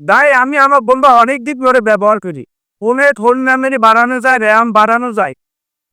তাই আমি আমার বন্ধু অনেক দিন ধরে ব্যবহার করি। ফোনে ফোন মেমোরি বাড়ানো যায় র্যাম বাড়ানো যায়।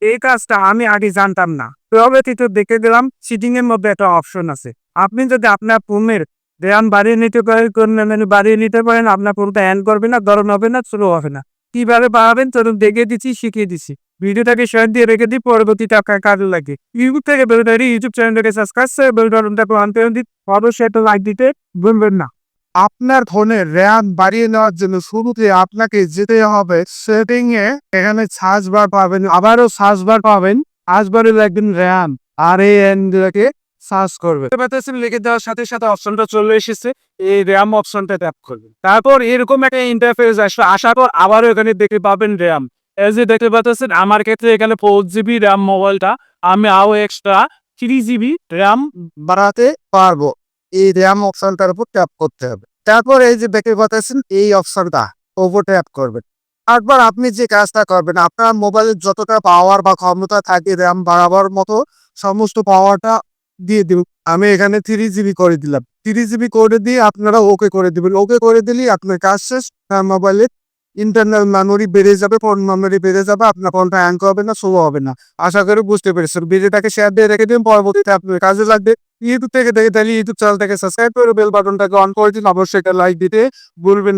এই কাজটা আমি আগে জানতাম না। তবে পরবর্তীতে দেখে দিলাম সিটিং এর মধ্যে একটা অপশন আছে। আপনি যদি আপনার ফোনের র্যাম বাড়িয়ে নিতে পারেন কোন মেমোরি বাড়িয়ে নিতে পারেন, আপনার ফোনটা হ্যান্ড করবে না, গরম হবে না স্লো হবে না। কীভাবে বাড়াবেন? চলুন দেখে দিচ্ছি, শিখিয়ে দিচ্ছি। ভিডিওটাকে শেয়ার দিয়ে রেখে দিই পরবর্তীতে আপনার কাজে লাগে। ইউটিউব থেকে বেরোতে ইউটিউব চ্যানেলটাকে সাবস্ক্রাইব করে বেল বাটনটাকে অন করে দিন অবশ্যই একটা লাইক দিতে ভুলবেন না। আপনার ফোনের র্যাম বাড়িয়ে নেওয়ার জন্য শুরুতে আপনাকে যেতে হবে সেটিং এ। এখানে সার্চ বার পাবেন, আবারও সার্চ বার পাবেন আসবারে লাগবেন র্যাম আর এ এই এনটাকে সার্চ করবে দেখতে পাচ্ছেন লিখে দেওয়ার সাথে সাথে অপশনটা চলে এসেছে, এই র্যাম অপশনটা ট্যাপ করবেন। তারপর এরকম একটা ইন্টারফেস আসবে, আসার পর আবারও এখানে দেখতে পাবেন র্যাম। এই যে দেখতে পাচ্ছেন আমার ক্ষেত্রে এখানে ফোর জিবি র্যাম মোবাইলটা, আমি আরও এক্সট্রা থ্রি জিবি র্যাম বাড়াতে পারব। এই র্যাম অপশনটার উপর ট্যাপ করতে হবে। তারপর এই যে দেখতে পাচ্ছেন, এই অপশনটা ওপর ট্যাপ করবেন। তারপর আপনি যে কাজটা করবেন, আপনার মোবাইলের যতটা পাওয়ার বা ক্ষমতা থাকে র্যাম বাড়াবার মতো, সমস্ত পাওয়ারটা দিয়ে দিব আমি এখানে থ্রি জিবি করে দিলাম। থ্রি জিবি করে দিয়ে আপনারা ওকে করে দিবেন। ওকে করে দিলেই আপনার কাজ শেষ। মোবাইলের ইন্টারনাল মেমোরি বেড়ে যাবে ফোন মেমোরি বেড়ে যাবে, আপনার ফোনটা অ্যাঙ্ক হবে না স্লো হবে না। আশা করি বুঝতে পেরেছেন। ভিডিওটাকে শেয়ার দিয়ে রেখে দিন, পরবর্তীতে আপনার কাজে লাগবে। ইউটিউব থেকে দেখে তাহলে ইউটিউব চ্যানেলটাকে সাবস্ক্রাইব করে বেল বাটনটাকে অন করে দিন। অবশ্যই একটা লাইক দিতে ভুলবেন।